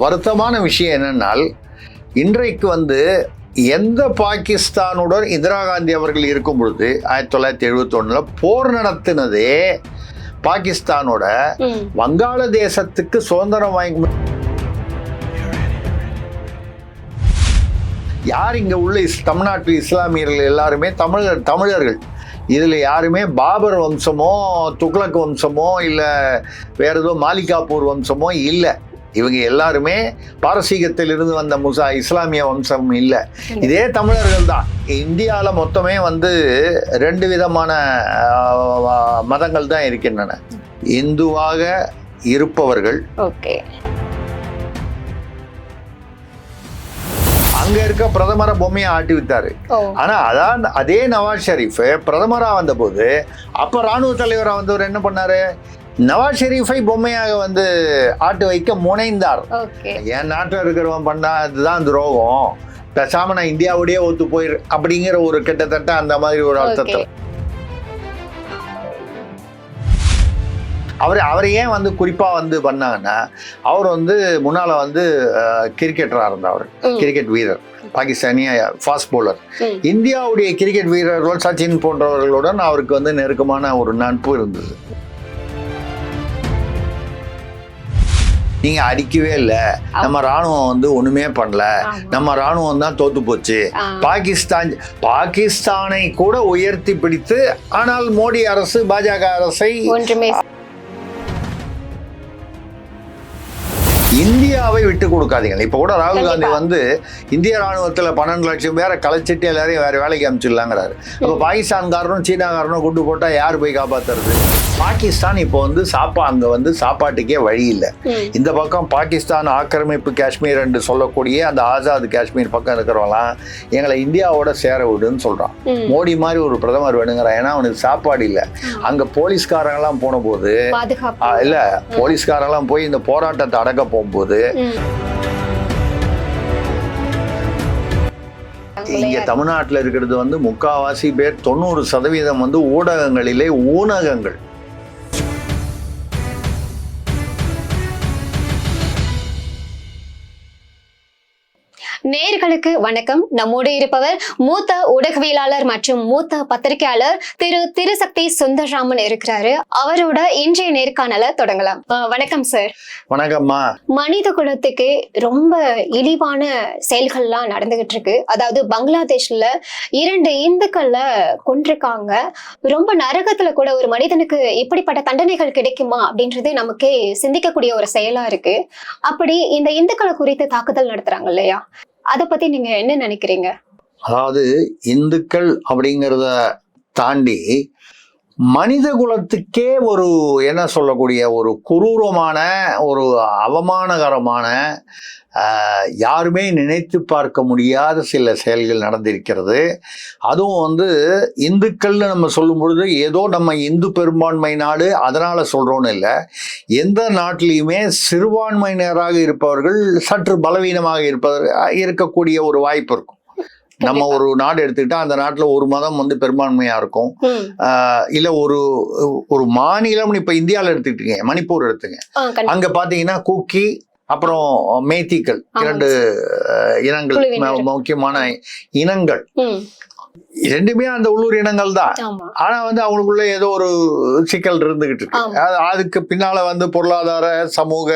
வருத்தமான விஷயம் என்னன்னால் இன்றைக்கு வந்து எந்த பாகிஸ்தானுடன் இந்திரா காந்தி அவர்கள் இருக்கும் பொழுது ஆயிரத்தி தொள்ளாயிரத்தி எழுபத்தி போர் நடத்தினதே பாகிஸ்தானோட ம். வங்காளதேசத்துக்கு சுதந்திரம் வாங்கி யார் இங்க உள்ள இஸ்- தமிழ்நாட்டு இஸ்லாமியர்கள் எல்லாருமே தமிழர் தமிழர்கள் இதுல யாருமே பாபர் வம்சமோ துக்ளக் வம்சமோ இல்ல வேற ஏதோ மாலிகாப்பூர் வம்சமோ இல்லை இவங்க எல்லாருமே பாரசீகத்திலிருந்து வந்த முசா இஸ்லாமிய வம்சம் இல்லை. இதே தமிழர்கள் தான். இந்தியாவில் மொத்தமே வந்து ரெண்டு விதமான மதங்கள் தான் இருக்கின்றன. இந்துவாக இருப்பவர்கள். ஓகே. அங்க இருக்க பிரதமரை பொம்மையை ஆட்டி வித்தாரு ஆனா அதான் அதே நவாஸ் ஷெரீஃப் பிரதமரா வந்தபோது அப்ப ராணுவ தலைவரா வந்தவர் என்ன பண்ணாரு? நவாஸ் ஷெரீஃபை பொம்மையாக வந்து ஆட்டு வைக்க முனைந்தார். என் நாட்டில் இருக்கிறவன் பண்ணா அதுதான் துரோகம். பேசாம நான் இந்தியாவோடயே ஒத்து போயிரு அப்படிங்கிற ஒரு கிட்டத்தட்ட அந்த மாதிரி ஒரு அர்த்தத்தில். அவர் அவர் ஏன் வந்து குறிப்பா வந்து பண்ணாங்கன்னா அவர் வந்து முன்னால வந்து கிரிக்கெட்டரா இருந்தவர் ம். கிரிக்கெட் வீரர் பாகிஸ்தானிய ஃபாஸ்ட் bowler. ம். இந்தியாவுடைய கிரிக்கெட் வீரர்கள் சச்சின் போன்றவர்களுடன் அவருக்கு வந்து நெருக்கமான ஒரு நட்பு இருந்தது. நீங்க அடிக்கவே இல்லை நம்ம ராணுவம் வந்து ஒண்ணுமே பண்ணல. நம்ம ராணுவம் தான் தோத்து போச்சு. பாகிஸ்தான் பாகிஸ்தானை கூட உயர்த்தி பிடித்து ஆனால் மோடி அரசு பாஜக அரசை இந்தியாவை விட்டு கொடுக்காதீங்க. இப்ப கூட ராகுல் காந்தி. வந்து இந்திய ராணுவத்துல பன்னெண்டு லட்சம் பேரை கலைச்சிட்டு எல்லாரையும் வேற வேலைக்கு அனுப்பிச்சிடலாங்கிறாரு. அப்ப பாகிஸ்தான்காரனும் சீனாக்காரனும் கூட்டு போட்டா யார் போய் காப்பாத்துறது? பாகிஸ்தான் இப்போ வந்து சாப்பா அங்க வந்து சாப்பாட்டுக்கே வழி இல்லை. இந்த பக்கம் பாகிஸ்தான் ஆக்கிரமிப்பு காஷ்மீர் என்று சொல்லக்கூடிய அந்த ஆசாத் காஷ்மீர் பக்கம் இருக்கிறவங்களாம் எங்களை இந்தியாவோட சேர விடுன்னு சொல்றான். ம். மோடி மாதிரி ஒரு பிரதமர் வேணுங்கிறான். ஏன்னா அவனுக்கு சாப்பாடு இல்லை. அங்க போலீஸ்காரங்கெல்லாம் போன போது இல்ல போலீஸ்காரெல்லாம் போய் இந்த போராட்டத்தை அடக்க போகும்போது ம். இங்க தமிழ்நாட்டுல இருக்கிறது வந்து முக்காவாசி பேர் தொண்ணூறு சதவீதம் வந்து ஊடகங்களிலே ஊனகங்கள் நேர்களுக்கு வணக்கம். நம்மோடு இருப்பவர் மூத்த ஊடகவியலாளர் மற்றும் மூத்த பத்திரிகையாளர் திரு திருசக்தி சுந்தரராமன் இருக்கிறாரு. அவரோட இன்றைய நேர்காணலை தொடங்கலாம். வணக்கம் சார் வணக்கம்மா. மனித குலத்துக்கு ரொம்ப இழிவான செயல்கள்லாம் நடந்துகிட்டு இருக்கு. அதாவது பங்களாதேஷ்ல இரண்டு இந்துக்கள்ல கொண்டிருக்காங்க ரொம்ப நரகத்துல கூட ஒரு மனிதனுக்கு இப்படிப்பட்ட தண்டனைகள் கிடைக்குமா அப்படின்றது நமக்கே சிந்திக்கக்கூடிய ஒரு செயலா இருக்கு. அப்படி இந்த இந்துக்களை குறித்து தாக்குதல் நடத்துறாங்க இல்லையா? அதை பத்தி நீங்க என்ன நினைக்கிறீங்க? அதாவது இந்துக்கள் அப்படிங்கிறத தாண்டி மனித குலத்துக்கே ஒரு என்ன சொல்லக்கூடிய ஒரு குரூரமான ஒரு அவமானகரமான யாருமே நினைத்து பார்க்க முடியாத சில செயல்கள் நடந்திருக்கிறது. அதுவும் வந்து இந்துக்கள்னு நம்ம சொல்லும் பொழுது ஏதோ நம்ம இந்து பெரும்பான்மை நாடு அதனால் சொல்கிறோன்னு இல்லை. எந்த நாட்டிலையுமே சிறுபான்மையினராக இருப்பவர்கள் சற்று பலவீனமாக இருப்பவர் இருக்கக்கூடிய ஒரு வாய்ப்பு இருக்கும். நம்ம ஒரு நாடு எடுத்துக்கிட்டா அந்த நாட்டுல ஒரு மதம் வந்து பெரும்பான்மையா இருக்கும் இல்ல ஒரு ஒரு மாநிலம்னு இப்ப இந்தியாவில் எடுத்துக்கிட்டீங்க மணிப்பூர் எடுத்துங்க. அங்க பாத்தீங்கன்னா குக்கி அப்புறம் மேத்திக்கள். இரண்டு இனங்கள் முக்கியமான இனங்கள். ரெண்டுமே அந்த உள்ளூர் இனங்கள் தான் ஆனா வந்து அவங்களுக்குள்ள ஏதோ ஒரு சிக்கல் இருந்துகிட்டு இருக்கு. அதுக்கு பின்னால வந்து பொருளாதார சமூக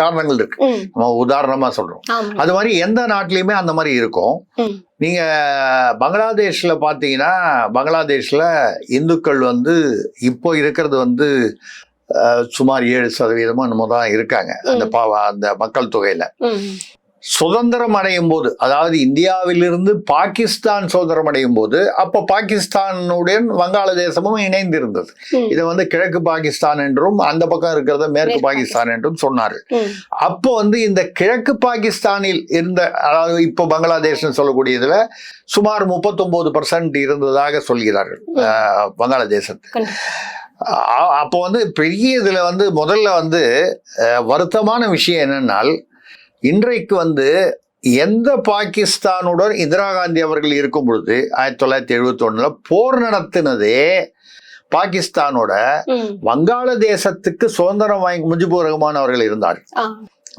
காரணங்கள் இருக்கு. நம்ம உதாரணமா சொல்றோம். அது மாதிரி எந்த நாட்டிலையுமே அந்த மாதிரி இருக்கும். நீங்க பங்களாதேஷ்ல பாத்தீங்கன்னா பங்களாதேஷ்ல இந்துக்கள் வந்து இப்போ இருக்கிறது வந்து சுமார் ஏழு சதவீதமோ என்னமோ தான் இருக்காங்க. அந்த. பாவ அந்த மக்கள் தொகையில. சுதந்திரம் அடையும் போது அதாவது இந்தியாவிலிருந்து பாகிஸ்தான் சுதந்திரம் அடையும் போது அப்ப பாகிஸ்தானுடன் வங்காளதேசமும் இணைந்திருந்தது. ம். இதை வந்து கிழக்கு பாகிஸ்தான் என்றும் அந்த பக்கம் இருக்கிறத மேற்கு பாகிஸ்தான் என்றும் சொன்னார்கள். அப்போ வந்து இந்த கிழக்கு பாகிஸ்தானில் இருந்த அதாவது இப்போ பங்களாதேஷ்னு சொல்லக்கூடியதுல சுமார் 39% பர்சன்ட் இருந்ததாக சொல்கிறார்கள் வங்காளதேசத்து அப்போ வந்து பெரிய இதுல வந்து முதல்ல வந்து வருத்தமான விஷயம் என்னன்னால் இன்றைக்கு வந்து எந்த பாகிஸ்தானுடன் இந்திரா காந்தி அவர்கள் இருக்கும் பொழுது ஆயிரத்தி தொள்ளாயிரத்தி எழுபத்தி போர் நடத்தினதே பாகிஸ்தானோட. வங்காளதேசத்துக்கு சுதந்திரம் வாங்கி முஜிபுர் ரஹ்மான் அவர்கள் இருந்தார்.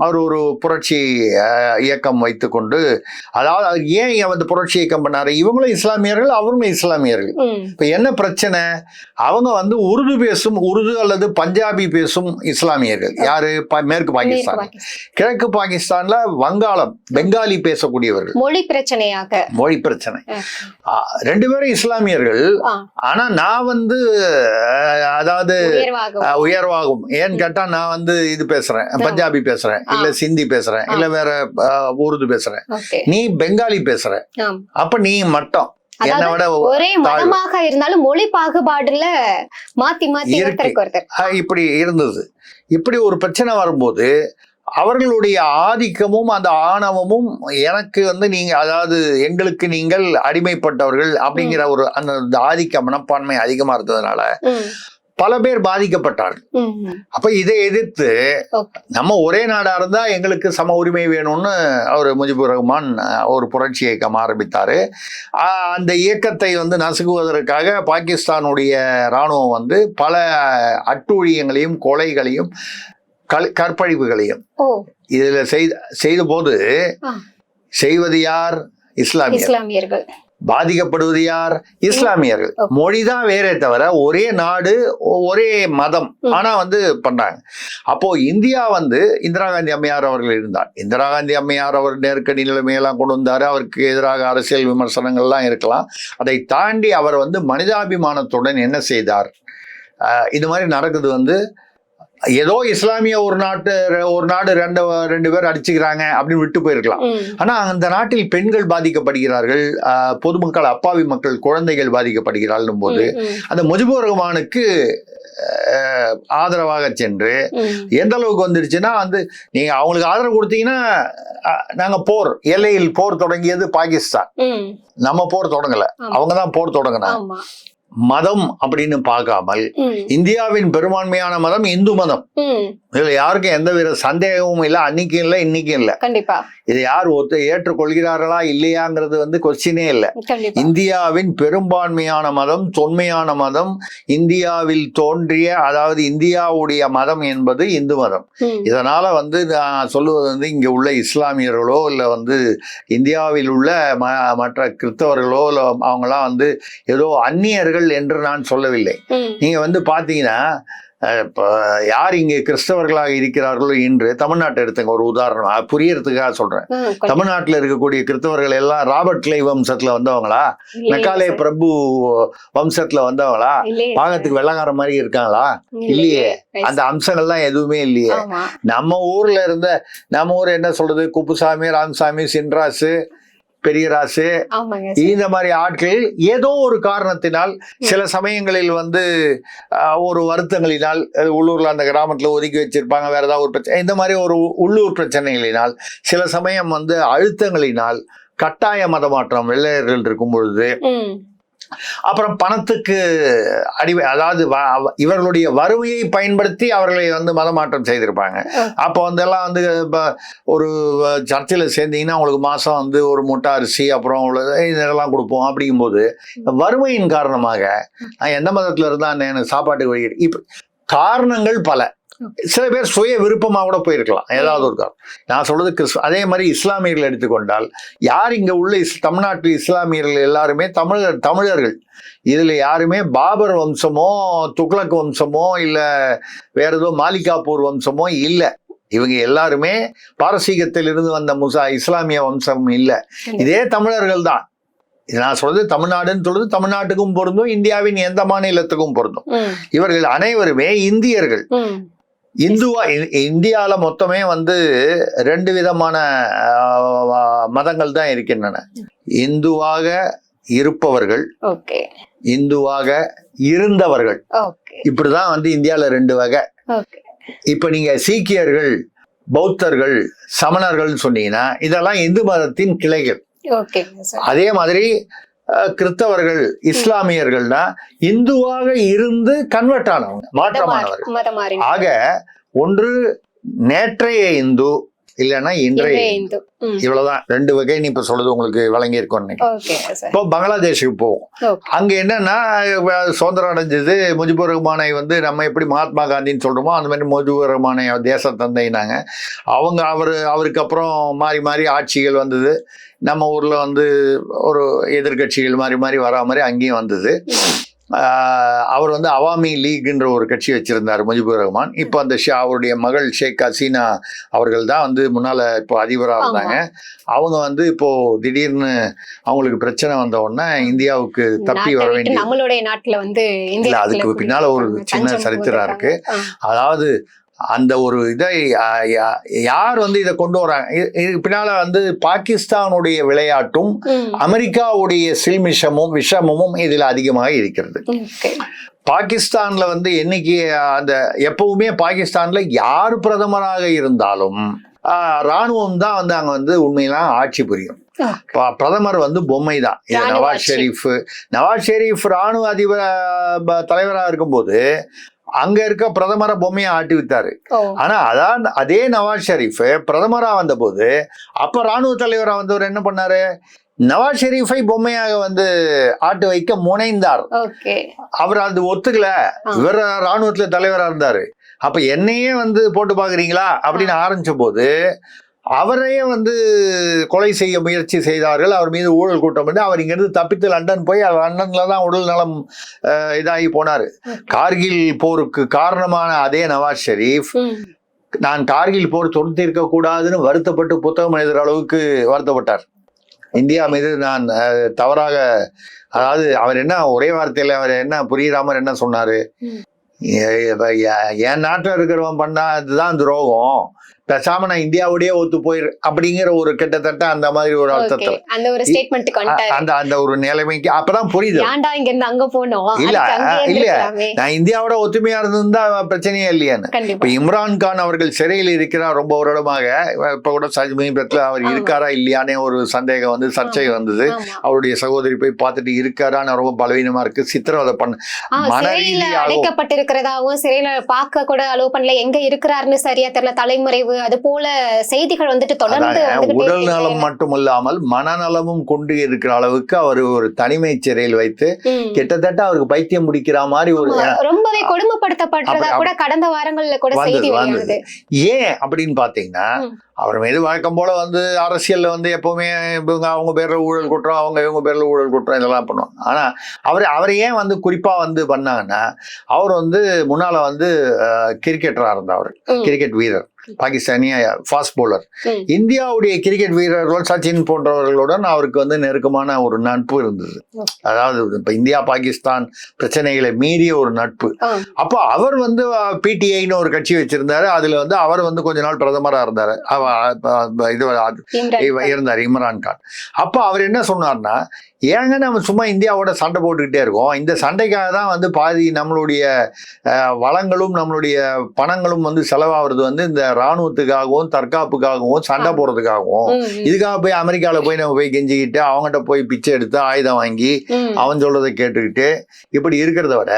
அவர் ஒரு புரட்சி இயக்கம் வைத்துக்கொண்டு அதாவது அவர் ஏன் வந்து புரட்சி இயக்கம் பண்ணாரு? இவங்களும் இஸ்லாமியர்கள் அவரும் இஸ்லாமியர்கள். இப்ப என்ன பிரச்சனை? அவங்க வந்து உருது பேசும் உருது அல்லது பஞ்சாபி பேசும் இஸ்லாமியர்கள். யாரு? மேற்கு பாகிஸ்தான். கிழக்கு பாகிஸ்தான்ல வங்காளம் பெங்காலி பேசக்கூடியவர்கள். மொழி பிரச்சனையாக. மொழி பிரச்சனை. ரெண்டு பேரும் இஸ்லாமியர்கள். ஆனா நான் வந்து அதாவது உயர்வாகும் ஏன்னு கேட்டா நான் வந்து இது பேசுறேன் பஞ்சாபி பேசுறேன். இல்ல சிந்தி பேசுறேன் இல்ல வேற உருது பேசுறேன். நீ பெங்காலி பேசுற. அப்ப நீ மட்டம். ஒரே மதமாக இருந்தாலும் மொழி பாகுபாடுல மாத்தி மாத்தி. ஒருத்தருக்கு இப்படி இருந்தது. இப்படி ஒரு பிரச்சனை வரும்போது அவர்களுடைய ஆதிக்கமும் அந்த ஆணவமும் எனக்கு வந்து நீங்க அதாவது எங்களுக்கு நீங்கள் அடிமைப்பட்டவர்கள் அப்படிங்கிற ஒரு அந்த ஆதிக்க மனப்பான்மை அதிகமா இருந்ததுனால பல பேர் பாதிக்கப்பட்டார்கள். அப்ப இதை எதிர்த்து. நம்ம ஒரே நாடா இருந்தா எங்களுக்கு சம உரிமை வேணும்னு அவர் முஜிபுர் ரஹ்மான் ஒரு புரட்சி இயக்கம் ஆரம்பித்தாரு அந்த இயக்கத்தை வந்து நசுக்குவதற்காக பாகிஸ்தானுடைய ராணுவம் வந்து பல அட்டூழியங்களையும் கொலைகளையும் கல் கற்பழிப்புகளையும் இதுல செய்த செய்த போது. செய்வது யார் இஸ்லாமியர் இஸ்லாமியர்கள் பாதிக்கப்படுவது யார்? இஸ்லாமியர்கள். மொழிதான் வேறே தவிர ஒரே நாடு ஒரே மதம். ஆனா வந்து பண்றாங்க அப்போ இந்தியா வந்து இந்திரா காந்தி அம்மையார் அவர்கள் இருந்தார். இந்திரா காந்தி அம்மையார் அவர் நெருக்கடி நிலைமையெல்லாம் கொண்டு வந்தாரு. அவருக்கு எதிராக அரசியல் விமர்சனங்கள்லாம் இருக்கலாம். அதை தாண்டி அவர் வந்து மனிதாபிமானத்துடன் என்ன செய்தார்? இது மாதிரி நடக்குது வந்து ஏதோ இஸ்லாமிய ஒரு நாட்டு ஒரு நாடு ரெண்டு ரெண்டு பேர் அடிச்சுக்கிறாங்க அப்படின்னு விட்டு போயிருக்கலாம். ஆனா அந்த நாட்டில் பெண்கள் பாதிக்கப்படுகிறார்கள் பொதுமக்கள் அப்பாவி மக்கள் குழந்தைகள் பாதிக்கப்படுகிறார்கள் போது அந்த முஜிபுர் ரஹ்மானுக்கு ஆதரவாக சென்று. எந்த அளவுக்கு வந்துருச்சுன்னா வந்து நீங்க அவங்களுக்கு ஆதரவு கொடுத்தீங்கன்னா நாங்க போர் எல்லையில் போர் தொடங்கியது பாகிஸ்தான். நம்ம போர் தொடங்கல. ஆமா. அவங்க தான் போர் தொடங்கினாங்க. மதம் அப்படின்னு பார்க்காமல் இந்தியாவின் பெரும்பான்மையான மதம் இந்து மதம். இதுல யாருக்கும் எந்த வித சந்தேகமும் இல்லை அன்னைக்கும் இல்லை இன்னைக்கும் இல்லை. கண்டிப்பா. இதை யார் ஒத்து ஏற்றுக்கொள்கிறார்களா இல்லையாங்கிறது வந்து கொஸ்டினே இல்லை. இந்தியாவின் பெரும்பான்மையான மதம் தொன்மையான மதம் இந்தியாவில் தோன்றிய அதாவது இந்தியாவுடைய மதம் என்பது இந்து மதம். இதனால வந்து நான் சொல்லுவது வந்து இங்க உள்ள இஸ்லாமியர்களோ இல்லை வந்து இந்தியாவில் உள்ள ம மற்ற கிறிஸ்தவர்களோ இல்லை அவங்களாம் வந்து ஏதோ அந்நியர்கள் என்று நான் சொல்லவில்லை. நீங்க வந்து பாத்தீங்கன்னா இப்ப யார் இங்கே கிறிஸ்தவர்களாக இருக்கிறார்களோ இன்று தமிழ்நாட்டை எடுத்துங்க ஒரு உதாரணம். புரியறதுக்காக சொல்றேன். தமிழ்நாட்டில் இருக்கக்கூடிய கிறிஸ்தவர்கள் எல்லாம் ராபர்ட் கிளை வம்சத்துல வந்தவங்களா? மெக்காலே. பிரபு வம்சத்துல வந்தவங்களா? பாகத்துக்கு வெள்ளக்கார மாதிரி இருக்காங்களா. இல்லையே. அந்த அம்சங்கள்லாம் எதுவுமே இல்லையே. நம்ம ஊர்ல இருந்த நம்ம ஊர் என்ன சொல்றது? குப்புசாமி ராமசாமி சின்ராசு பெரியராசு. இந்த மாதிரி ஆட்கள் ஏதோ ஒரு காரணத்தினால் சில சமயங்களில் வந்து ஒரு வருத்தங்களினால் உள்ளூர்ல அந்த கிராமத்துல ஒதுக்கி வச்சிருப்பாங்க வேற ஏதாவது ஒரு பிரச்சனை இந்த மாதிரி ஒரு உள்ளூர் பிரச்சனைகளினால் சில சமயம் வந்து அழுத்தங்களினால் கட்டாய மதமாற்றம் வெள்ளையர்கள் இருக்கும் பொழுது அப்புறம் பணத்துக்கு அடி அதாவது இவர்களுடைய வறுமையை பயன்படுத்தி அவர்களை வந்து மதமாற்றம் செய்திருப்பாங்க. அப்போ வந்து எல்லாம் வந்து இப்போ ஒரு சர்ச்சையில் சேர்ந்தீங்கன்னா உங்களுக்கு மாதம் வந்து ஒரு மூட்டை அரிசி அப்புறம் இதெல்லாம் கொடுப்போம் அப்படிங்கும்போது வறுமையின் காரணமாக நான் எந்த மதத்தில் இருந்தால் எனக்கு சாப்பாட்டுக்கு வழி இப்போ காரணங்கள் பல. சில பேர் சுய விருப்பமா கூட போயிருக்கலாம் ஏதாவது ஒரு காரணம். நான் சொல்றது கிறிஸ்து அதே மாதிரி இஸ்லாமியர்கள் எடுத்துக்கொண்டால் யார் இங்க உள்ள இஸ் தமிழ்நாட்டு இஸ்லாமியர்கள் எல்லாருமே தமிழர் தமிழர்கள். இதுல யாருமே பாபர் வம்சமோ துக்ளக் வம்சமோ இல்ல வேற ஏதோ மாலிகாப்பூர் வம்சமோ இல்ல. இவங்க எல்லாருமே பாரசீகத்தில் இருந்து வந்த முசா இஸ்லாமிய வம்சம் இல்ல. இதே தமிழர்கள் தான். இது நான் சொல்றது தமிழ்நாடுன்னு சொல்றது தமிழ்நாட்டுக்கும் பொருந்தும் இந்தியாவின் எந்த மாநிலத்துக்கும் பொருந்தும். இவர்கள் அனைவருமே இந்தியர்கள். இந்துவா இ- இந்தியால மொத்தமே வந்து ரெண்டு விதமான மதங்கள் தான் இருக்கின்றன. இந்துவாக இருப்பவர்கள் இந்துவாக இருந்தவர்கள். இப்படிதான் வந்து இந்தியால ரெண்டு வகை. இப்ப நீங்க சீக்கியர்கள் பௌத்தர்கள் சமணர்கள் சொன்னீங்கன்னா இதெல்லாம் இந்து மதத்தின் கிளைகள். அதே மாதிரி கிறிஸ்தவர்கள் இஸ்லாமியர்கள்னா இந்துவாக இருந்து கன்வெர்ட் ஆனவங்க மாற்றமானவர்கள். ஆக ஒன்று நேற்றைய இந்து இல்லைன்னா இன்றைய இந்து. இவ்வளவுதான். ரெண்டு வகை நீ இப்ப சொல்றது உங்களுக்கு விளங்கி இருக்கும் இப்போ பங்களாதேஷுக்கு போவோம். அங்க என்னன்னா சுதந்திரம் அடைஞ்சது முஜிபுர் ரஹ்மானை வந்து நம்ம எப்படி மகாத்மா காந்தின்னு சொல்றோமோ அந்த மாதிரி முஜிபுர் ரஹ்மானை தேச தந்தைனாங்க அவங்க அவர் அவருக்கு அப்புறம் மாறி மாறி ஆட்சிகள் வந்தது. நம்ம ஊர்ல வந்து ஒரு எதிர்க்கட்சிகள் மாறி மாறி வரா மாதிரி அங்கேயும் வந்தது. அவர் வந்து அவாமி லீக்ன்ற ஒரு கட்சி வச்சிருந்தார் முஜிபுர் ரஹ்மான். இப்போ அந்த ஷே அவருடைய மகள் ஷேக் ஹசீனா அவர்கள் தான் வந்து முன்னால இப்போ அதிபராக இருந்தாங்க. அவங்க வந்து இப்போ திடீர்னு அவங்களுக்கு பிரச்சனை வந்த உடனே இந்தியாவுக்கு தப்பி வர வேண்டிய நம்மளுடைய நாட்டுல வந்து இல்ல, அதுக்கு பின்னால ஒரு சின்ன சரித்திரம் இருக்கு. அதாவது அந்த ஒரு இதை யார் வந்து இதை கொண்டு வராங்க இது- இதுக்கு பின்னால வந்து பாகிஸ்தானுடைய விளையாட்டும் அமெரிக்காவுடைய சில்மிஷமும் விஷமமும் இதில் அதிகமாக இருக்கிறது. பாகிஸ்தான்ல வந்து என்னைக்கு அந்த எப்பவுமே பாகிஸ்தான்ல யார் பிரதமராக இருந்தாலும் ராணுவம் தான் வந்து அங்க வந்து உண்மையெல்லாம் ஆட்சி புரியும். பிரதமர் வந்து பொம்மை தான். நவாஸ். ஷெரீஃப் நவாஸ் ஷெரீஃப் ராணுவ அதிபர் ப- தலைவரா இருக்கும்போது அங்க இருக்க பிரதமரை பொம்மையை ஆட்டி வித்தாரு. ஆனா அதான் அதே நவாஸ் ஷெரீஃப் பிரதமரா வந்தபோது அப்ப ராணுவ தலைவரா வந்தவர் என்ன பண்ணாரு? நவாஸ் ஷெரீஃபை பொம்மையாக வந்து ஆட்டு வைக்க முனைந்தார். அவர் அது ஒத்துக்கல. இவர் ராணுவத்துல தலைவரா இருந்தாரு. அப்ப என்னையே வந்து போட்டு பாக்குறீங்களா? அப்படின்னு ஆரம்பிச்ச போது அவரையே வந்து கொலை செய்ய முயற்சி செய்தார்கள். அவர் மீது ஊழல் கூட்டம் வந்து அவர் இங்கிருந்து தப்பித்து லண்டன் போய் அவர் லண்டன்ல தான் உடல் நலம் இதாகி போனாரு. கார்கில் போருக்கு காரணமான அதே நவாஸ் ஷெரீப் நான் கார்கில் போர் தொடுத்திருக்க கூடாதுன்னு வருத்தப்பட்டு புத்தகம் எழுதுற அளவுக்கு வருத்தப்பட்டார். இந்தியா மீது நான் தவறாக அதாவது அவர் என்ன ஒரே வார்த்தையில அவர் என்ன புரியாம என்ன சொன்னாரு? என் நாட்டில் இருக்கிறவன் பண்ணா அதுதான் துரோகம். பேசாம நான் இந்தியாவோடய ஒத்து போயிரு அப்படிங்கிற ஒரு கிட்டத்தட்ட அந்த மாதிரி ஒரு அர்த்தத்தில். அந்த ஒரு ஸ்டேட்மெண்ட்டுக்கு அந்த அந்த ஒரு நிலைமைக்கு அப்பதான் புரியுது. ஏன்டா இங்க இருந்து அங்க போனோம்? இல்ல, இல்ல. நான் இந்தியாவோட ஒத்துமையா இருந்திருந்தா பிரச்சனையே இல்லையான்னு. இப்ப இம்ரான் கான் அவர்கள் சிறையில் இருக்கிறார் ரொம்ப வருடமாக. இப்ப கூட சமீபத்துல அவர். இருக்காரா இல்லையானே ஒரு சந்தேகம் வந்து சர்ச்சை வந்தது. அவருடைய சகோதரி போய் பார்த்துட்டு இருக்காரா? ரொம்ப பலவீனமா இருக்கு. சித்திரவதை பண்ண ஆ, மன சிறையில ரீதியாகவும் அடைக்கப்பட்டிருக்கிறதாவும் சிறையில பார்க்க கூட அலோவ் பண்ணல. எங்க இருக்கிறாருன்னு சரியா தெரியல. தலைமறைவு அது போல செய்திகள் வந்துட்டு தொடர்ந்து உடல். நலம் மட்டுமல்லாமல் மனநலமும் கொண்டு இருக்கிற அளவுக்கு அவர் ஒரு தனிமை சிறையில் வைத்து. கிட்டத்தட்ட அவருக்கு பைத்தியம் முடிக்கிற மாதிரி ஒரு ரொம்பவே கொடுமைப்படுத்தப்பட்டதா கூட கடந்த வாரங்கள்ல கூட செய்தி வந்தது. ஏன் அப்படின்னு பாத்தீங்கன்னா. அவர் மீது வழக்கம் போல வந்து அரசியல்ல வந்து எப்பவுமே இவங்க அவங்க பேர்ல ஊழல் குற்றம் அவங்க இவங்க பேர்ல ஊழல் குற்றம் இதெல்லாம் பண்ணுவாங்க ஆனா அவர் அவரை ஏன் வந்து குறிப்பா வந்து பண்ணாங்கன்னா அவர் வந்து முன்னால வந்து கிரிக்கெட்டரா இருந்தார் ம். கிரிக்கெட் வீரர் பாகிஸ்தானிய ஃபாஸ்ட் bowler. ம். இந்தியாவுடைய கிரிக்கெட் வீரர்கள் சச்சின் போன்றவர்களுடன் அவருக்கு வந்து நெருக்கமான ஒரு நட்பு இருந்தது. அதாவது இப்ப இந்தியா பாகிஸ்தான் பிரச்சனைகளை மீறிய ஒரு நட்பு. அப்போ அவர் வந்து பிடிஐன்னு ஒரு கட்சி வச்சிருந்தாரு. அதுல வந்து அவர் வந்து கொஞ்ச நாள் பிரதமரா இருந்தாரு. இது இருந்தார் இம்ரான் கான். அப்போ அவர் என்ன சொன்னார்னா ஏங்க நம்ம சும்மா இந்தியாவோட சண்டை போட்டுக்கிட்டே இருக்கோம். இந்த சண்டைக்காக தான் வந்து பாதி நம்மளுடைய வளங்களும் நம்மளுடைய பணங்களும் வந்து செலவாகிறது வந்து இந்த இராணுவத்துக்காகவும் தற்காப்புக்காகவும் சண்டை. போடுறதுக்காகவும் இதுக்காக போய் அமெரிக்கால போய் நம்ம போய் கெஞ்சிக்கிட்டு அவங்ககிட்ட போய் பிச்சை எடுத்து ஆயுதம் வாங்கி. அவன் சொல்றதை கேட்டுக்கிட்டு இப்படி இருக்கிறத விட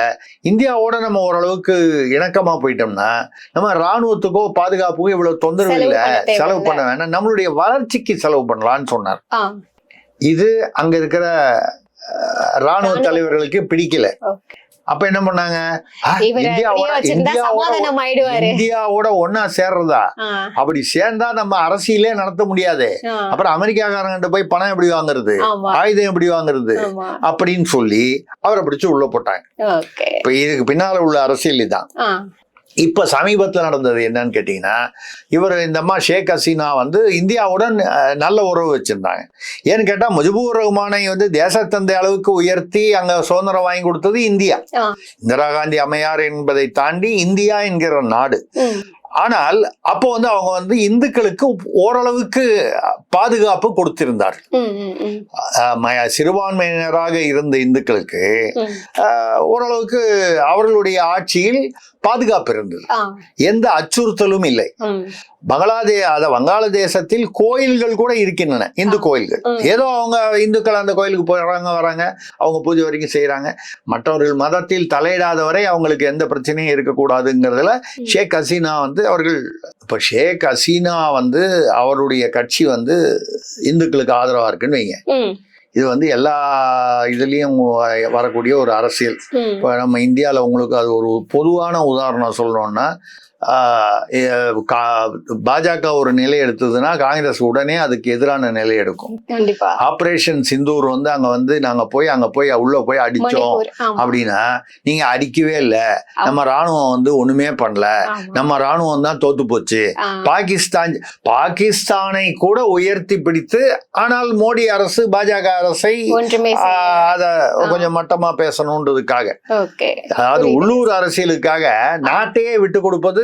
இந்தியாவோட நம்ம ஓரளவுக்கு இணக்கமா போயிட்டோம்னா நம்ம ராணுவத்துக்கோ பாதுகாப்புக்கோ இவ்வளவு தொந்தரவு இல்ல. செலவு பண்ண வேணாம் நம்மளுடைய வளர்ச்சிக்கு செலவு பண்ணலாம்னு சொன்னார் இது அங்க இருக்கிற ராணுவ தலைவர்களுக்கு பிடிக்கல. அப்ப என்ன பண்ணாங்க? இந்தியாவோட ஒன்னா சேர்றதா? அப்படி சேர்ந்தா நம்ம அரசியலே நடத்த முடியாது. அப்புறம் அமெரிக்காக்காரங்கிட்ட போய் பணம் எப்படி வாங்குறது? ஆயுதம் எப்படி வாங்குறது? அப்படின்னு சொல்லி அவரை பிடிச்சு உள்ள போட்டாங்க. ஓகே. இப்ப இதுக்கு பின்னால உள்ள அரசியல் இதான். ஆ. இப்ப சமீபத்துல நடந்தது என்னன்னு கேட்டீங்கன்னா இவர் இந்த அம்மா ஷேக் ஹசீனா வந்து இந்தியாவுடன் நல்ல உறவு வச்சிருந்தாங்க. ஏன்னு கேட்டா முஜிபுர் ரஹ்மானை வந்து தேசத்தந்தை அளவுக்கு உயர்த்தி அங்க சுதந்திரம் வாங்கி கொடுத்தது இந்தியா. இந்திரா காந்தி அம்மையார் என்பதை தாண்டி இந்தியா என்கிற நாடு. ஆனால் அப்போ வந்து அவங்க வந்து இந்துக்களுக்கு ஓரளவுக்கு பாதுகாப்பு கொடுத்திருந்தார் சிறுபான்மையினராக இருந்த இந்துக்களுக்கு ஓரளவுக்கு அவர்களுடைய ஆட்சியில் பாதுகாப்பு இருந்தது. எந்த அச்சுறுத்தலும் இல்லை. பங்களாதே அத வங்காளதேசத்தில் கோயில்கள் கூட இருக்கின்றன இந்து கோயில்கள். ஏதோ அவங்க இந்துக்கள் அந்த கோயிலுக்கு போறாங்க வராங்க அவங்க பூஜை வரைக்கும் செய்றாங்க. மற்றவர்கள் மதத்தில் தலையிடாத வரை அவங்களுக்கு எந்த பிரச்சனையும் இருக்கக்கூடாதுங்கிறதுல. ஷேக் ஹசீனா வந்து அவர்கள் இப்ப ஷேக் ஹசீனா வந்து அவருடைய கட்சி வந்து இந்துக்களுக்கு ஆதரவா இருக்குன்னு வைங்க. இது வந்து எல்லா இதுலேயும் வரக்கூடிய ஒரு அரசியல். இப்போ நம்ம இந்தியாவில் உங்களுக்கு அது ஒரு பொதுவான உதாரணம் கா- பாஜக ஒரு நிலை எடுத்ததுன்னா காங்கிரஸ் உடனே அதுக்கு எதிரான நிலை எடுக்கும். ஆபரேஷன் சிந்தூர் வந்து அங்க வந்து நாங்க போய் அங்க போய் உள்ள போய் அடிச்சோம் அப்படின்னா நீங்க அடிக்கவே இல்லை. நம்ம ராணுவம் வந்து ஒண்ணுமே பண்ணல. நம்ம ராணுவம் தான் தோத்து போச்சு. பாகிஸ்தான் பாகிஸ்தானை கூட உயர்த்தி பிடித்து ஆனால் மோடி அரசு பாஜக அரசை அத கொஞ்சம் மட்டமா பேசணுன்றதுக்காக. ஓகே. அதாவது. உள்ளூர் அரசியலுக்காக நாட்டையே விட்டு கொடுப்பது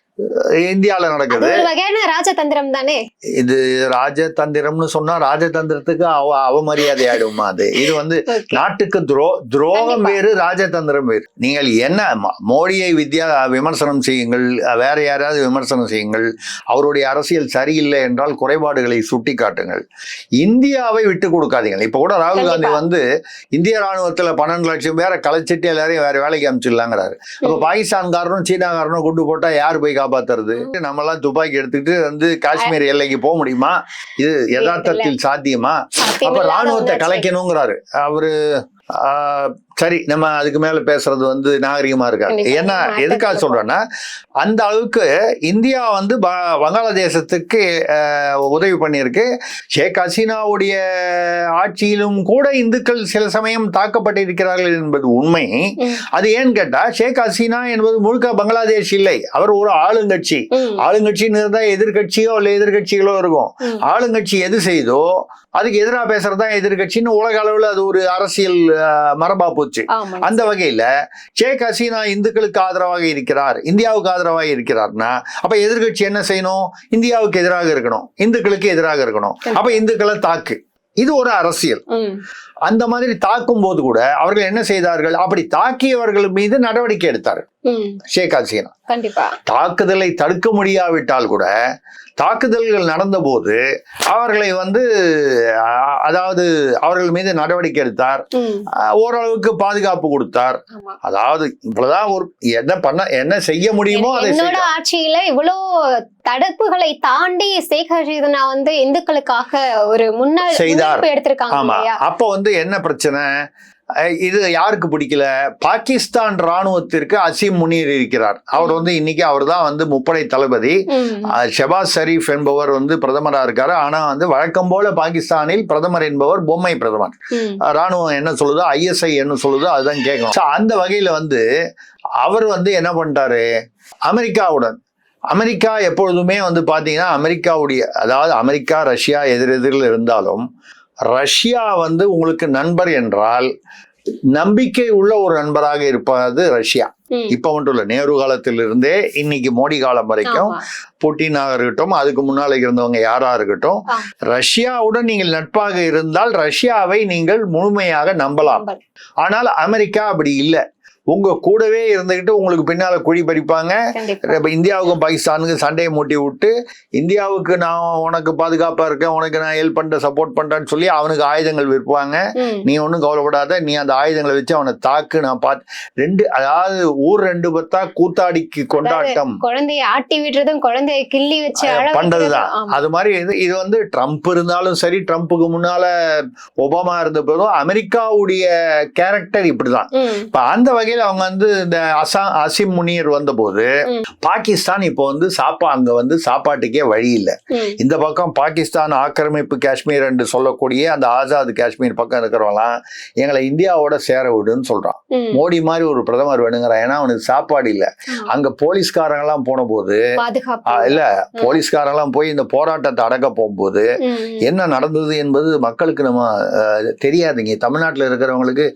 இந்தியால நடக்குது வகையான ராஜதந்திரம் தானே இது ராஜதந்திரம்னு சொன்னா ராஜதந்திரத்துக்கு அவ அவமரியாதை ஆயிடுமா அது இது வந்து. நாட்டுக்கு துரோ துரோகம். வேறு ராஜதந்திரம் வேறு நீங்கள் என்ன மோடியை வித்யா விமர்சனம் செய்யுங்கள் வேற யாராவது விமர்சனம் செய்யுங்கள் அவருடைய அரசியல் சரியில்லை என்றால் குறைபாடுகளை சுட்டி காட்டுங்கள் இந்தியாவை விட்டு கொடுக்காதீங்க இப்ப கூட ராகுல் காந்தி. வந்து இந்திய ராணுவத்துல பன்னெண்டு லட்சம் பேரை கலைச்சிட்டு எல்லாரையும் வேற வேலைக்கு அனுப்பிச்சிடலாங்கிறாரு அப்ப. பாகிஸ்தான்காரனும் சீனாக்காரனும் கொண்டு போட்டா யார் போய் காப்பாத்துறது. நம்ம எல்லாம் துப்பாக்கி எடுத்துக்கிட்டு வந்து காஷ்மீர் எல்லைக்கு போக முடியுமா? இது யதார்த்தத்தில் சாத்தியமா? அப்ப ராணுவத்தை. கலைக்கணுங்கிறாரு. அவரு சரி நம்ம அதுக்கு மேல பேசுறது வந்து நாகரிகமா கண்டிப்பா. ஏன்னா எதுக்காக சொல்றேன்னா அந்த அளவுக்கு இந்தியா வந்து வங்காளதேசத்துக்கு உதவி பண்ணியிருக்கு. ஷேக் ஹசீனாவுடைய ஆட்சியிலும் கூட இந்துக்கள் சில சமயம் தாக்கப்பட்டிருக்கிறார்கள் என்பது உண்மை. அது ஏன்னு கேட்டா ஷேக் ஹசீனா என்பது முழுக்க பங்களாதேஷ் இல்லை. அவர் ஒரு ஆளுங்கட்சி. ஆளுங்கட்சின்னு இருந்தா எதிர்கட்சியோ இல்ல எதிர்கட்சிகளோ இருக்கும். ஆளுங்கட்சி எது செய்தோ அதுக்கு எதிராக பேசுறது எதிர்கட்சின்னு உலக அளவில் அது ஒரு அரசியல் அஹ், மரபா போச்சு. அந்த வகையில ஷேக் ஹசீனா இந்துக்களுக்கு ஆதரவாக இருக்கிறார் இந்தியாவுக்கு ஆதரவாக இருக்கிறார்னா அப்ப எதிர்கட்சி என்ன செய்யணும்? இந்தியாவுக்கு எதிராக இருக்கணும். இந்துக்களுக்கு எதிராக இருக்கணும். அப்ப இந்துக்களை தாக்கு. இது ஒரு அரசியல். அந்த மாதிரி தாக்கும் போது கூட அவர்கள் என்ன செய்தார்கள்? அப்படி தாக்கியவர்கள் மீது நடவடிக்கை எடுத்தார் ம், ஷேக் ஹசீனா. கண்டிப்பா. தாக்குதலை தடுக்க முடியாவிட்டால் கூட தாக்குதல்கள் நடந்தபோது அவர்களை வந்து அதாவது அவர்கள் மீது நடவடிக்கை எடுத்தார். ஓரளவுக்கு பாதுகாப்பு கொடுத்தார். அதாவது இவ்வளவுதான் ஒரு என்ன பண்ண என்ன செய்ய முடியுமோ அதை என்னோட. ஆட்சியில இவ்வளோ தடுப்புகளை தாண்டி ஷேக் ஹசீனா வந்து இந்துக்களுக்காக ஒரு முன்னாள் செய்தார். எடுத்திருக்காங்க ஆமா. அப்ப வந்து என்ன பிரச்சனை? இது யாருக்கு பிடிக்கல? பாகிஸ்தான் ராணுவத்திற்கு அசீம் முனீர் இருக்கிறார். அவர் வந்து இன்னைக்கு அவர் தான் வந்து முப்படை தளபதி. ஷெபாஸ் ஷரீஃப் என்பவர் வந்து பிரதமரா இருக்காரு. ஆனா வந்து வழக்கம் போல பாகிஸ்தானில் பிரதமர் என்பவர் பொம்மை பிரதமர். ராணுவம் என்ன சொல்லுதோ ஐஎஸ்ஐ என்ன சொல்லுதோ அதுதான் கேட்கணும் அந்த வகையில வந்து அவர் வந்து என்ன பண்ணிட்டாரு? அமெரிக்காவுடன். அமெரிக்கா எப்பொழுதுமே வந்து பாத்தீங்கன்னா அமெரிக்காவுடைய அதாவது அமெரிக்கா ரஷ்யா எதிரெதிரில் இருந்தாலும் ரஷ்யா வந்து உங்களுக்கு நண்பர் என்றால் நம்பிக்கை உள்ள ஒரு நண்பராக இருப்பது ரஷ்யா. இப்ப மட்டும் இல்ல நேரு காலத்திலிருந்தே இன்னைக்கு மோடி காலம் வரைக்கும். புட்டினாக இருக்கட்டும் அதுக்கு முன்னால இருந்தவங்க யாரா இருக்கட்டும். ரஷ்யாவுடன் நீங்கள் நட்பாக இருந்தால் ரஷ்யாவை நீங்கள் முழுமையாக நம்பலாம். ஆனால் அமெரிக்கா அப்படி இல்லை உங்க கூடவே இருந்துகிட்டு உங்களுக்கு பின்னால குழி பறிப்பாங்க. இந்தியாவுக்கும் பாகிஸ்தானுக்கும் சண்டையை மூட்டி விட்டு இந்தியாவுக்கு நான் உனக்கு பாதுகாப்பா இருக்கேன் உனக்கு நான் ஹெல்ப் பண்றேன் சப்போர்ட் பண்றேன்னு சொல்லி அவனுக்கு ஆயுதங்கள் விற்பாங்க. நீ ஒன்றும் கவலைப்படாத நீ அந்த ஆயுதங்களை வச்சு அவனை தாக்கு நான் பார்த்து ரெண்டு அதாவது ஊர் ரெண்டு பத்தா கூத்தாடிக்கு கொண்டாட்டம். குழந்தைய ஆட்டி விடுறதும் குழந்தைய கிள்ளி வச்சு பண்றதுதான். அது மாதிரி இது வந்து ட்ரம்ப் இருந்தாலும் சரி ட்ரம்ப்புக்கு முன்னால ஒபாமா இருந்த போதும் அமெரிக்காவுடைய கேரக்டர் இப்படிதான். இப்ப அந்த வகையில அவங்க வந்து இந்த அசா அசிம் முனியர் வந்தபோது. பாகிஸ்தான் இப்போ வந்து சாப்பா அங்க வந்து சாப்பாட்டுக்கே வழி இல்லை. இந்த பக்கம் பாகிஸ்தான் ஆக்கிரமிப்பு காஷ்மீர் என்று சொல்லக்கூடிய அந்த ஆசாத் காஷ்மீர் பக்கம் இருக்கிறவங்களாம் எங்களை இந்தியாவோட சேர விடுன்னு சொல்றான். மோடி மாதிரி ஒரு பிரதமர் வேணுங்கிறான். ஏன்னா அவனுக்கு சாப்பாடு இல்ல. அங்க போலீஸ்காரங்க எல்லாம் போன போது இல்ல போலீஸ்காரெல்லாம் போய் இந்த போராட்டத்தை அடக்க போகும்போது என்ன நடந்தது என்பது மக்களுக்கு நம்ம தெரியாதுங்க. தமிழ்நாட்டுல இருக்கிறவங்களுக்கு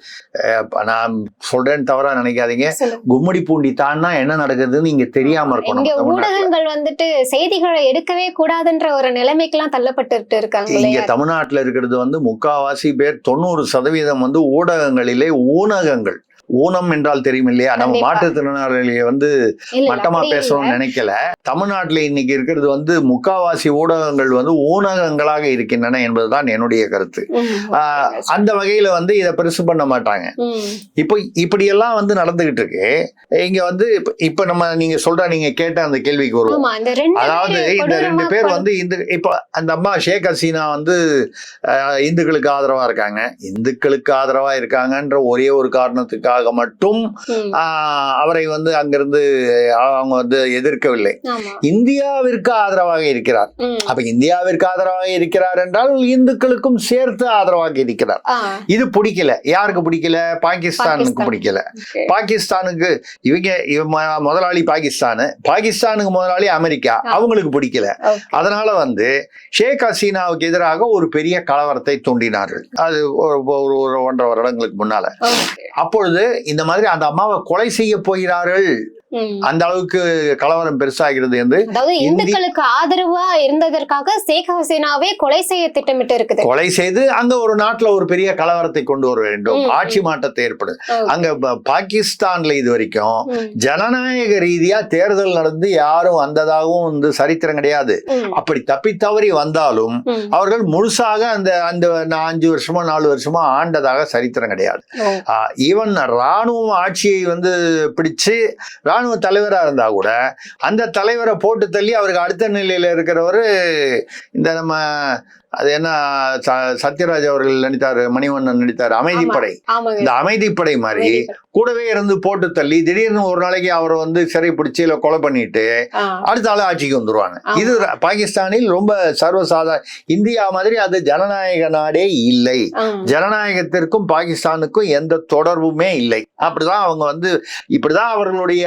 நான் சொல்றேன்னு தவறா நினைக்காதீங்க. கும்மிடி பூண்டி தான்னா என்ன நடக்குதுன்னு இங்க தெரியாம இருக்கணும் இங்க. ஊடகங்கள் வந்துட்டு செய்திகளை எடுக்கவே கூடாதுன்ற ஒரு நிலைமைக்கு எல்லாம் தள்ளப்பட்டு இருக்காங்க இங்க தமிழ்நாட்டுல இருக்கிறது வந்து முக்காவாசி பேர் தொண்ணூறு சதவீதம் வந்து ஊடகங்களிலே ஊனகங்கள் ஊனம் என்றால் தெரியும் இல்லையா நம்ம. மாற்றுத்திறனாளியை வந்து மட்டமா. பேசணும்னு நினைக்கல. தமிழ்நாட்டுல இன்னைக்கு இருக்கிறது வந்து முக்காவாசி ஊடகங்கள் வந்து ஊனகங்களாக இருக்கின்றன என்பதுதான் என்னுடைய கருத்து. அந்த வகையில வந்து இதை பெருசு பண்ண மாட்டாங்க. இப்போ இப்படியெல்லாம் வந்து நடந்துகிட்டு இருக்கு. இங்க வந்து இப்ப- நம்ம நீங்க சொல்ற நீங்க கேட்ட அந்த கேள்விக்கு வருவோம். அதாவது இந்த ரெண்டு பேர் வந்து இந்த இப்ப அந்த அம்மா ஷேக் ஹசீனா வந்து இந்துக்களுக்கு ஆதரவா இருக்காங்க. இந்துக்களுக்கு ஆதரவா இருக்காங்கன்ற ஒரே ஒரு காரணத்துக்காக மட்டும் ம், ஆஹ், அவரை வந்து அங்கிருந்து அவங்க வந்து எதிர்க்கவில்லை. இந்தியாவிற்கு ஆதரவாக இருக்கிறார். அப்ப இந்தியாவிற்கு ஆதரவாக இருக்கிறார் என்றால் இந்துக்களுக்கும் சேர்த்து ஆதரவாக இருக்கிறார். இது பிடிக்கல. யாருக்கு பிடிக்கல? பாகிஸ்தானுக்கு பாகிஸ்தான். பிடிக்கல. பாகிஸ்தானுக்கு இவங்க முதலாளி பாகிஸ்தானு. பாகிஸ்தானுக்கு முதலாளி அமெரிக்கா. அவங்களுக்கு பிடிக்கல. அதனால வந்து ஷேக் ஹசீனாவுக்கு எதிராக ஒரு பெரிய கலவரத்தை தூண்டினார்கள். அது ஒரு ஒரு- ஒன்றரை வருடங்களுக்கு முன்னால. அப்பொழுது இந்த மாதிரி அந்த அம்மாவை கொலை செய்ய போகிறார்கள். அந்த அளவுக்கு கலவரம் பெருசாகிறது என்று இந்துக்களுக்கு ஆதரவா இருந்ததற்காக ஷேக் ஹசீனாவே கொலை செய்ய திட்டமிட்டு இருக்குது கொலை செய்து அங்க ஒரு நாட்டுல ஒரு பெரிய கலவரத்தை கொண்டு வர வேண்டும். ஆட்சி மாற்றத்தை ஏற்படும். அங்க பாகிஸ்தான்ல இது வரைக்கும் ஜனநாயக ரீதியா தேர்தல் நடந்து யாரும் வந்ததாகவும் வந்து சரித்திரம் கிடையாது. அப்படி தப்பி தவறி வந்தாலும். அவர்கள் முழுசாக அந்த அந்த அஞ்சு வருஷமா நாலு வருஷமா ஆண்டதாக சரித்திரம் கிடையாது. ஈவன் ராணுவம் ஆட்சியை வந்து பிடிச்சு ராணுவ தலைவரா இருந்தா கூட அந்த தலைவரை போட்டு தள்ளி அவருக்கு அடுத்த நிலையில இருக்கிறவர் இந்த நம்ம அது என்ன சத்யராஜ் அவர்கள் நடித்தார் மணிவண்ணன் நடித்தார் அமைதிப்படை. இந்த அமைதிப்படை மாதிரி கூடவே இருந்து போட்டு தள்ளி திடீர்னு ஒரு நாளைக்கு அவரை வந்து சிறை பிடிச்சி இல்ல கொலை பண்ணிட்டு அடுத்த ஆளு ஆட்சிக்கு வந்துருவாங்க. இது பாகிஸ்தானில் ரொம்ப சர்வசாதாரண இந்தியா மாதிரி அது ஜனநாயக நாடே இல்லை. ஜனநாயகத்திற்கும் பாகிஸ்தானுக்கும் எந்த தொடர்புமே இல்லை. அப்படிதான் அவங்க வந்து இப்படிதான் அவர்களுடைய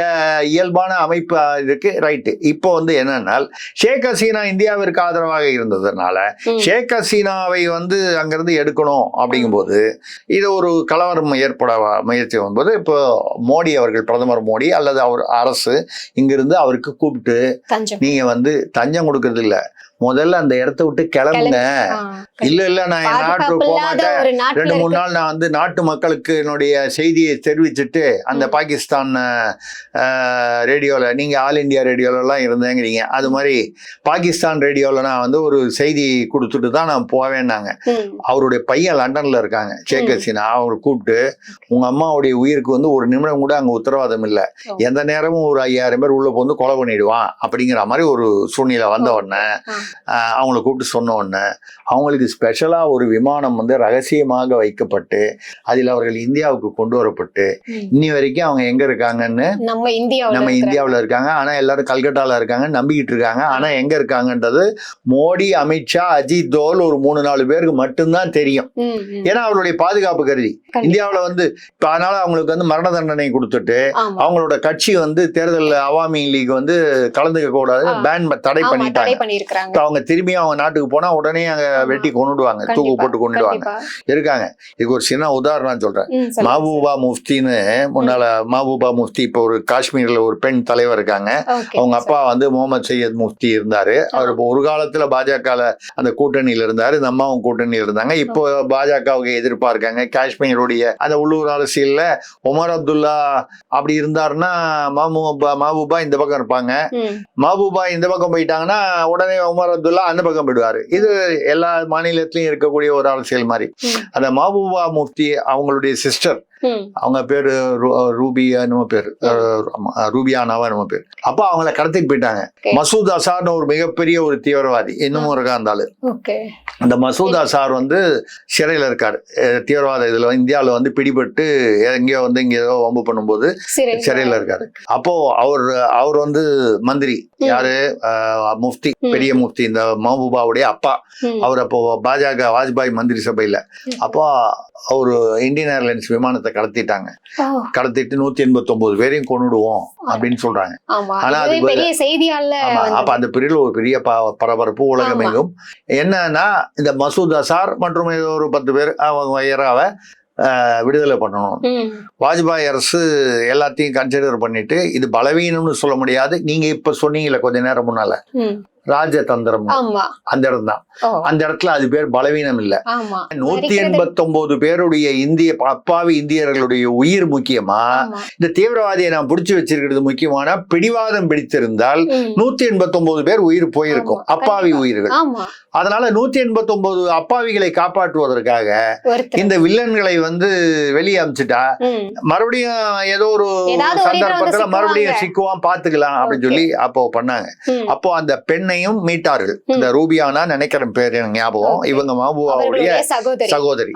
இயல்பான அமைப்பு இருக்கு ரைட்டு இப்போ வந்து என்னன்னா ஷேக் ஹசீனா இந்தியாவிற்கு ஆதரவாக இருந்ததுனால ம். ஷேக் ஹசீனாவை வந்து அங்கிருந்து எடுக்கணும் அப்படிங்கும்போது இது ஒரு கலவரம் ஏற்பட முயற்சி வரும்போது இப்போ மோடி அவர்கள் பிரதமர் மோடி அல்லது அவர் அரசு இங்கிருந்து அவருக்கு கூப்பிட்டு தஞ்சம். நீங்க வந்து தஞ்சம் கொடுக்கறது இல்ல முதல்ல அந்த இடத்த விட்டு கிளம்புங்க இல்ல இல்ல நான் என் பாதுகாப்பு போக மாட்டேன். ரெண்டு மூணு நாள் நான் வந்து நாட்டு மக்களுக்கு என்னுடைய செய்தியை தெரிவிச்சுட்டு அந்த. பாகிஸ்தான் ரேடியோவில் நீங்கள் ஆல் இந்தியா ரேடியோலலாம் இருந்தேங்கிறீங்க. அது மாதிரி பாகிஸ்தான் ரேடியோவில் நான் வந்து ஒரு செய்தி கொடுத்துட்டு தான் நான் போவேன்னாங்க. அவருடைய பையன் லண்டனில் இருக்காங்க ஷேக். ஹசீனா. அவர் கூப்பிட்டு உங்கள் அம்மாவுடைய உயிருக்கு வந்து ஒரு நிமிடம் கூட அங்கே உத்தரவாதம் இல்லை. எந்த நேரமும் ஒரு ஐயாயிரம் பேர் உள்ள வந்து கொலை பண்ணிடுவான். அப்படிங்கிற மாதிரி ஒரு சூழ்நிலை வந்த உடனே அவங்கள கூப்பிட்டு சொன்ன உடனே அவங்களுக்கு ஸ்பெஷலாக ஒரு விமானம் வந்து ரகசியமாக வைக்கப்பட்டு அதில் அவர்கள் இந்தியாவுக்கு கொண்டு வரப்பட்டு. இன்னி வரைக்கும் அவங்க எங்க இருக்காங்கன்னு நம்ம இந்தியாவுல நம்ம இந்தியாவில் இருக்காங்க ஆனா எல்லாரும் கல்கட்டால இருக்காங்க நம்பிக்கிட்டு இருக்காங்க ஆனா எங்க இருக்காங்கன்றது மோடி அமித்ஷா அஜித் தோல் ஒரு மூணு நாலு பேருக்கு மட்டும்தான் தெரியும். ஏன்னா அவருடைய பாதுகாப்பு கருதி. இந்தியாவுல வந்து இப்ப அதனால அவங்களுக்கு வந்து மரண தண்டனை கொடுத்துட்டு. அவங்களோட கட்சி வந்து தேர்தல் அவாமி லீக் வந்து கலந்துக்க கூடாது. பேன் தடை பண்ணிட்டாங்க அவங்க திரும்பி அவங்க நாட்டுக்கு போனா உடனே அங்க. வெட்டி கொண்டுடுவாங்க தூக்கு போட்டு கொண்டுடுவாங்க. இருக்காங்க. இதுக்கு ஒரு சின்ன உதாரணம் சொல்றேன். ம், சொல்லுங்க. மஹபூபா முஃப்தின்னு முன்னால மஹபூபா முஃப்தி இப்போ ஒரு காஷ்மீர்ல ஒரு பெண் தலைவர் இருக்காங்க. அவங்க. அப்பா வந்து முகமது சையத் முஃப்தி இருந்தாரு. அவர் ஒரு காலத்துல பாஜகல அந்த கூட்டணியில இருந்தாரு. இந்த அம்மாவும் கூட்டணியில இருந்தாங்க. இப்போ பாஜகவுக்கு எதிர்ப்பா இருக்காங்க. காஷ்மீருடைய அந்த உள்ளூர் அரசியல்ல உமர் அப்துல்லா அப்படி இருந்தாருன்னா மஹபூபா மஹபூபா இந்த பக்கம் இருப்பாங்க. ம், மஹபூபா இந்த பக்கம் போயிட்டாங்கன்னா உடனே உமர் அப்துல்லா அந்த பக்கம் போயிடுவாரு இது எல்லா மாநிலத்திலயும் இருக்கக்கூடிய ஒரு அரசியல் மாதிரி. அந்த மஹபூபா முஃப்தி அவங்களுடைய சிஸ்டர் அவங்க பேரு ரூபியா என்னமோ பேர். ரூபியானாவா என்னமோ பேர். அப்போ அவங்கள கடத்திட்டு போயிட்டாங்க. மசூத் அசார்னு ஒரு மிகப்பெரிய ஒரு தீவிரவாதி. இன்னமும் இருக்கா இருந்தாலும். அந்த மசூத் அசார் வந்து சிறையில இருக்காரு. தீவிரவாத இதுல இந்தியாவில் வந்து பிடிபட்டு எங்கேயோ வந்து இங்க ஏதோ வம்பு பண்ணும்போது. சிறையில இருக்காரு. அப்போ அவர் அவர் வந்து மந்திரி. ம். யாரு? முஃப்தி ம். பெரிய முஃப்தி. இந்த மஹபூபாவுடைய அப்பா. ம், அவர் அப்போ பாஜக வாஜ்பாய் மந்திரி சபையில. அப்போ ஒரு இந்தியன் ஏர்லைன்ஸ் விமானத்தை கடத்திட்டாங்க. ஓ, கடத்திட்டு நூத்தி எண்பத்தி ஒன்பது பேரையும் கொண்டுடுவோம் அப்படின்னு சொல்றாங்க. ஆனா அது. அப்ப அந்த பிரிவில் ஒரு பெரிய பரபரப்பு உலகமெங்கும் என்னன்னா இந்த மசூத் அசார் மற்றும் ஏதோ ஒரு பத்து பேர் அவங்க ஆஹ், விடுதலை பண்ணணும். வாஜ்பாய் அரசு எல்லாத்தையும் கன்சிடர் பண்ணிட்டு இது பலவீனம்னு சொல்ல முடியாது. நீங்க இப்ப சொன்னீங்கல்ல கொஞ்ச நேரம் முன்னால. ராஜதந்திரம் அந்த இடம் தான் அந்த இடத்துல அது பேர் பலவீனம் இல்ல நூத்தி எண்பத்தி ஒன்பது பேருடைய இந்திய அப்பாவி இந்தியர்களுடைய உயிர் முக்கியமா? இந்த தீவிரவாதியை நான் பிடிச்சு வச்சிருக்கிறது முக்கியமான பிடிவாதம் பிடித்திருந்தால். நூத்தி எண்பத்தி ஒன்பது பேர் உயிர் போயிருக்கும். அப்பாவி. உயிர்கள். அதனால நூத்தி எண்பத்தி ஒன்பது அப்பாவிகளை காப்பாற்றுவதற்காக இந்த வில்லன்களை வந்து வெளியே அமிச்சிட்டா. மறுபடியும் ஏதோ ஒரு சந்தர்ப்பத்துல மறுபடியும். சிக்குவான் பாத்துக்கலாம் அப்படின்னு. சொல்லி அப்போ பண்ணாங்க. அப்போ அந்த பெண்ணையும் மீட்டார்கள். இந்த ரூபியானா நினைக்கிறேன் பேர் எனக்கு ஞாபகம். இவங்க அவர்களுடைய சகோதரி.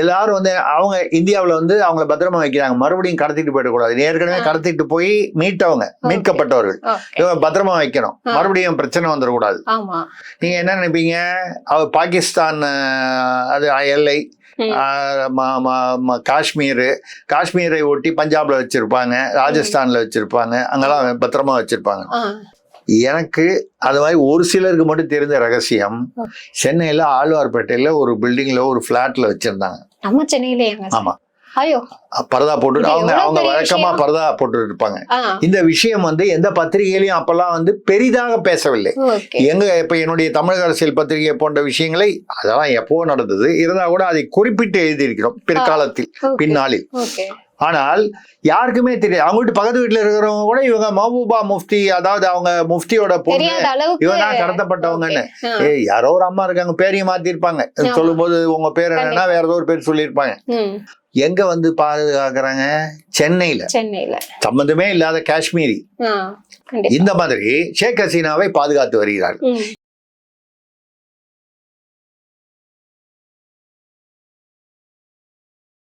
எல்லாரும் வந்து அவங்க இந்தியாவுல வந்து அவங்கள பத்திரமா வைக்கிறாங்க. மறுபடியும் கடத்திட்டு போயிடக்கூடாது ஏற்கனவே. கடத்திட்டு போய் மீட்டவங்க மீட்கப்பட்டவர்கள். இவங்க பத்திரமா வைக்கணும். மறுபடியும் பிரச்சனை வந்துடக்கூடாது. நீங்க என்ன நினைப்பீங்க? அவர் பாகிஸ்தான் அது எல்லை காஷ்மீர். காஷ்மீரை ஒட்டி பஞ்சாப்ல வச்சிருப்பாங்க ராஜஸ்தான்ல வச்சிருப்பாங்க. அங்கெல்லாம் பத்திரமா வச்சிருப்பாங்க. எனக்கு அது மாதிரி ஒரு சிலருக்கு மட்டும் தெரிஞ்ச ரகசியம் சென்னையில ஆழ்வார்பேட்டையில ஒரு பில்டிங்ல ஒரு பிளாட்ல வச்சிருந்தாங்க. நம்ம சென்னையிலேயாங்க ஆமா. ஐயோ. பரதா போட்டு அவங்க அவங்க வழக்கமா. பரதா போட்டு இருப்பாங்க. இந்த விஷயம் வந்து எந்த பத்திரிகையிலையும் அப்பெல்லாம் வந்து பெரிதாக பேசவில்லை. எங்க இப்ப என்னுடைய தமிழக அரசியல் பத்திரிகை போன்ற விஷயங்களை அதெல்லாம் எப்போ நடந்தது. இருந்தா கூட அதை குறிப்பிட்டு எழுதியிருக்கிறோம் பிற்காலத்தில். பின்னாளில். ஆனால் யாருக்குமே தெரியாது. அவங்க வீட்டு பக்கத்து வீட்டுல இருக்கிறவங்க கூட இவங்க மஹபூபா முஃப்தி அதாவது அவங்க முஃப்தியோட பொண்ணு இவன் கடத்தப்பட்டவங்கன்னு. ஏய் யாரோ ஒரு அம்மா இருக்காங்க பேரையும் மாத்திருப்பாங்க. ஆமா. சொல்லும்போது உங்க பேர் என்னன்னா. வேற ஏதோ ஒரு பேர் சொல்லியிருப்பாங்க. எங்க வந்து பாதுகாக்கிறாங்க? சென்னையில. சென்னையில. சம்பந்தமே இல்லாத காஷ்மீரி. இந்த மாதிரி ஷேக் ஹசீனாவை பாதுகாத்து வருகிறார்கள்.